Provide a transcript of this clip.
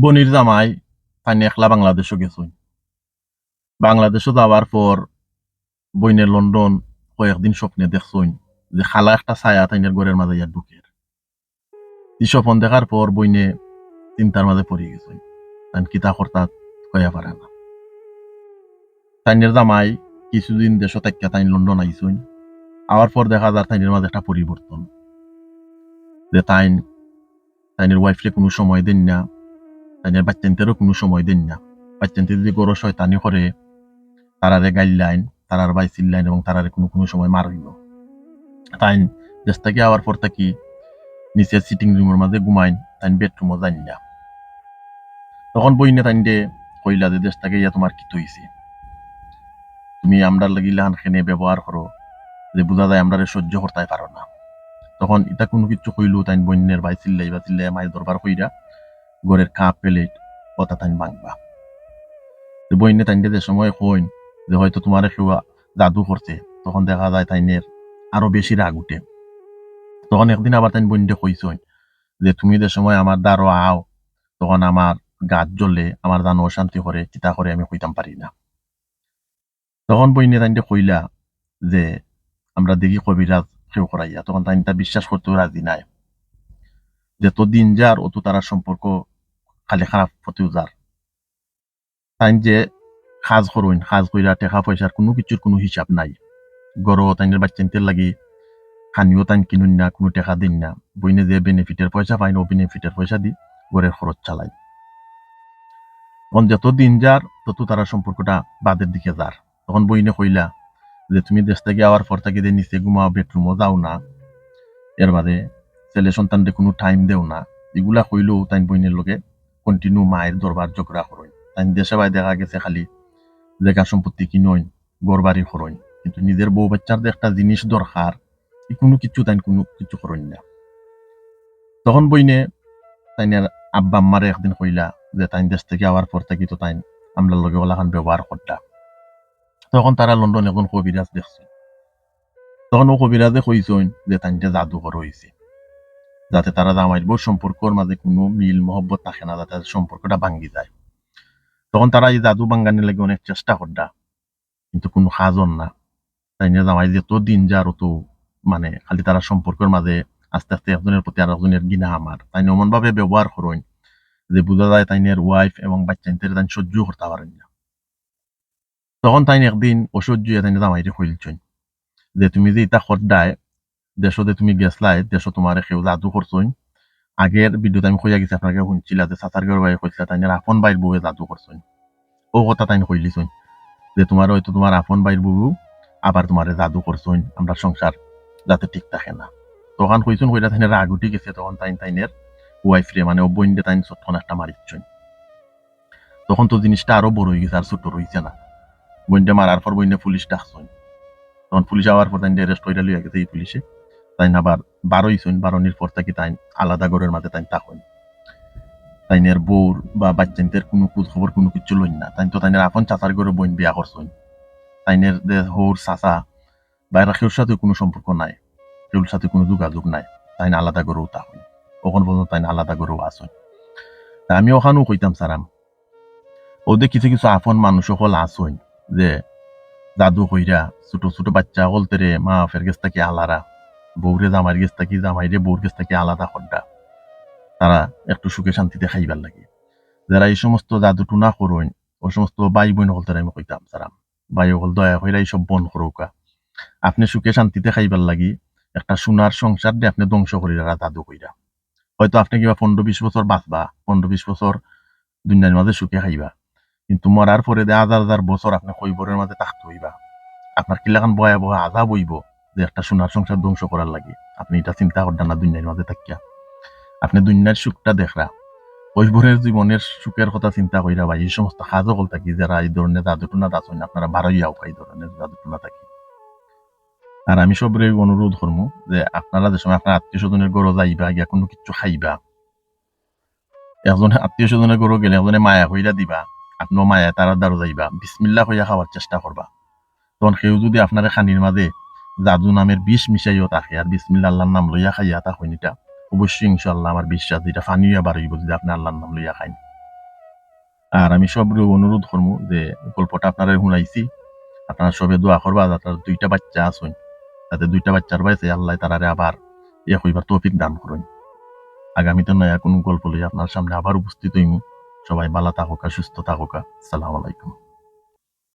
বনির জামাই তাই একলা বাংলাদেশও গেছুন বাংলাদেশও যাওয়ার পর বইনে লন্ডন কয়েকদিন স্বপ্নে দেখছুন যে খালা একটা ছায়া তাইনের ঘরের মাঝে ইয়ার ঢুকের স্বপন দেখার পর বইনে চিন্তার মাঝে পড়ে গেছুন তাই কিতা কর্তা কয়া পারে না। তাইনের জামাই কিছুদিন দেশ তাইকা তাই লন্ডন আইসুন আওয়ার পর দেখা যায় তাইনের মাঝে একটা পরিবর্তন। যে তাইন, তাইনের ওয়াইফরে কোনো সময় দেন না। তাইনের বাচ্চান্তেরও কোনো সময় দেন না। বাচ্চান্তে যদি গরো শয়তানি করে, তারারে গাইলাইন, তারার বাই চিল্লাইন এবং তারারে কোনো কোনো সময় মারিল তাই দেশ থেকে আওয়ার পর থাকি নিচের সিটিং রুমের মাঝে ঘুমাইন তাই বেডরুমও যান না। তখন বইনে তাইন দে কইলা যে দেশ ইয়া তোমার কি হইছে তুমি আমরা লাগিলাহান খেনে ব্যবহার করো, যে বোঝা যায় আমরা সহ্য করতে পারো না। তখন এটা কোনো কিছু কইলেও তাইন বন্যের বাই চিল্লাই বা চিল্লাই মায়ের দরবার কইরা ঘরের কাপ প্লেট কথা তাইন ভাঙবা যে বইনে তাইন যে সময় কইন যে হয়তো তোমার কেউ জাদু করছে, তখন দেখা যায় তাইনের আরও বেশি রাগ উঠে। তখন একদিন আবার তাইন বইনতে কইসইন যে তুমি যে সময় আমার দ্বারো আও, তখন আমার গাছ জ্বলে, আমার জানো অশান্তি করে, চিতা করে আমি কইতাম পারি না। তখন বইনে তাইনতে কইলা যে আমরা দেখি কবিরাজ কেউ করাইয়া, তখন তাই তা বিশ্বাস করতেও রাজি নাই। যত দিন যার অত তারা সম্পর্ক খালি খারাপ যার তাই যে সাজ করুন সাজ কইরা টেকা পয়সার কোনো কিছুর কোনো হিসাব নাই। গরো তাইনের বাচ্চান্তের লাগি, খানিও তাই কিনুন না, কোনো টেকা দিন না। বইনে যে বেনিফিটের পয়সা পাই না ও বেনিফিটের পয়সা দি গড়ের খরচ চালাই। তখন যত দিন যার, তত তারা সম্পর্কটা বাদের দিকে যার। তখন বইনে কইলা যে, তুমি দেশ থেকে আওয়ার পর থেকে যে নিচে ঘুমাও বেডরুমও যাও না। এর বাদে ছেলে সন্তানদের কোনো টাইম দেও না। এগুলা কইলেও তাই বইনের লগে কন্টিনিউ মায়ের দরবার ঝগড়া করইন তাই দেশে বাই দেখা গেছে খালি জায়গা সম্পত্তি কিনইন গড় বাড়ি করইন কিন্তু নিজের বউ বাচ্চার যে একটা জিনিস দরকার কোনো কিছু তাই কোনো কিছু করইন না। তখন বইনে তাইনের আব্বা আম্মারে একদিন কইলা যে তাই দেশ থেকে আওয়ার পর থেকে তো তাই আমরা লগে ওলাখান ব্যবহার করতা। তখন তারা লন্ডন এখন কবিরাজ দেখছে। তখন ও কবিরাজে কইছেন যে তাইনটা জাদুঘর হয়েছে যাতে তারা জামাইর বউ সম্পর্কর মাঝে কোনো মিল, মহব্বত থাকে না, যাতে সম্পর্কটা ভাঙ্গি যায়। তখন তারা এই জাদু ভাঙ্গানির লাগে অনেক চেষ্টা করডা, কিন্তু কোনো সাজন না। তাই নিয়ে জামাই যত দিন যার অত মানে খালি তারা সম্পর্কের মাঝে আস্তে আস্তে একজনের প্রতি আর একজনের গিনা আমার। তাই এমন ভাবে ব্যবহার করেন যে বোঝা যায় তাইনের ওয়াইফ এবং বাচ্চাদের তাই সহ্য করতে পারেন না। তখন তাই একদিন অসহ্য তাই জামাইরে কইলছেন যে তুমি যে ইটা খদ্দায় দেশতে তুমি গেছলাই দেশ তোমার কেউ জাদু করছইন আগের ভিডিওতে আমি কইয়া গেছি আপনাকে শুনছিলা যে সাতার গড় ভাই কইছিলা তাই আপন বাইর বউয়ে জাদু করছইন ও কথা তাই কইলিছইন যে তোমার হয়তো তোমার আপন বাইর বউ আবার তোমারে জাদু করছইন আমরা সংসার যাতে ঠিক থাকে না। তখন কইছুন কইলা তাই রাগ উঠি গেছে, তখন তাই তাইনের ওয়াইফ রে মানে ও বইন데 তাই চট্টন একটা মারিচ্ছইন তখন তো জিনিসটা আরও বড় হয়ে গেছে আর ছোট রইছে না। বইনটা মারার পর বইনে পুলিশ ডাকছইন তখন পুলিশ আওয়ার পর তাই অ্যারেস্ট কইরা লইয়া গেছে এই পুলিশে তাই আবার বারোইছইন বারোনির পর থাকি তাই আলাদা ঘরের মাঝে তাই তাকইন তাইনের বউর বা বাচ্চাদের কোনো খোঁজ খবর কোনো কিছু লইন না। তাই তো তাইনের আপন চাচার ঘরে বইন বিয়া করছইন তাইনের হৌর চাচা, বাইরা কেউর সাথে কোনো সম্পর্ক নাই, কেউর সাথে কোনো যোগাযোগ নাই তাই আলাদা গরু তাকইন ওখান পর্যন্ত তাই আলাদা গরু আসইন তা আমি ওখানেও কইতাম সারাম ওদের কিছু কিছু আপন মানুষ সকল আসইন যে, জাদু কইরা ছোট ছোট বাচ্চা হলতেরে মা ফের গেছ থাকি আলারা। বউরে জামাইর গেছ থাকি জামাইরে বউর গেছ থাকি আলাদা খড্ডা? তারা একটু সুখে শান্তিতে খাইবার লাগে। যারা এই সমস্ত জাদু টুনা করইন, ও সমস্ত বাই বোন হলতেরে আমি কইতাম, সারাম। বাই হল দয়া কইরা এইসব বন করুকা। আপনি সুখে শান্তিতে খাইবার লাগি, একটা সোনার সংসার দিয়ে আপনি ধ্বংস করিরা জাদু কইরা। হয়তো আপনি কিবা পনেরো বিশ বছর বাঁচবা, পনেরো বিশ বছর দুনিয়ার মাঝে সুখে খাইবা। কিন্তু মরার পরে হাজার হাজার বছর আপনি কৈবরের মাঝে থাকতে হইবা আপনার কিলাখান বয়া বয়া আজা বইব যে একটা সোনার সংসার ধ্বংস করার লাগে। আপনি এটা চিন্তা করতেন না, দুনিয়ার মাঝে থাকিয়া। আপনি দুনিয়ার সুখটা দেখরা। কৈবরের জীবনের সুখের কথা চিন্তা কইরা ভাই, এই সমস্ত কাজও কল থাকি, যারা এই ধরনের জাদুটুনা দাচন আপনারা বারোইয়াও এই ধরনের জাদুটুনা থাকি। আর আমি সবরে অনুরোধ করব যে আপনারা যে সময় আপনার আত্মীয় স্বজনের গরো যাইবা, গিয়া কোনো কিছু খাইবা একজন আত্মীয় স্বজনের গরো গেলে একজনে মায়া হইরা দিবা, আপনিও মায়া তারা দ্বারো যাইবা বিসমিল্লা হইয়া খাওয়ার চেষ্টা করবা। তখন কেউ যদি আপনার খানির মাঝে জাদু নামের বিষ মিশাইও থাকে আর বিসমিল্লা আল্লাহর নাম লইয়া খাইয়া তা হইনিটা অবশ্যই ইনশাল্লাহ আমার বিশ্বাস যেটা ফানিয়া বার হইব আপনি আল্লাহর নাম লইয়া খাইন। আর আমি সবরে অনুরোধ করব যে গল্পটা আপনারা শুনাইছি, আপনারা সবে দোয়া করবা আপনার দুইটা বাচ্চা আসুন তাতে দুইটা বাচ্চার বয়সে আল্লাহ তারারে আবার ইয়ে হইবার তৌফিক দান করুন। আগামীতে নয়া কোনো গল্প লই আপনার সামনে আবার উপস্থিত হইমু। সবাই ভালো থাকুকা সুস্থ থাকুকা সালাম আলাইকুম।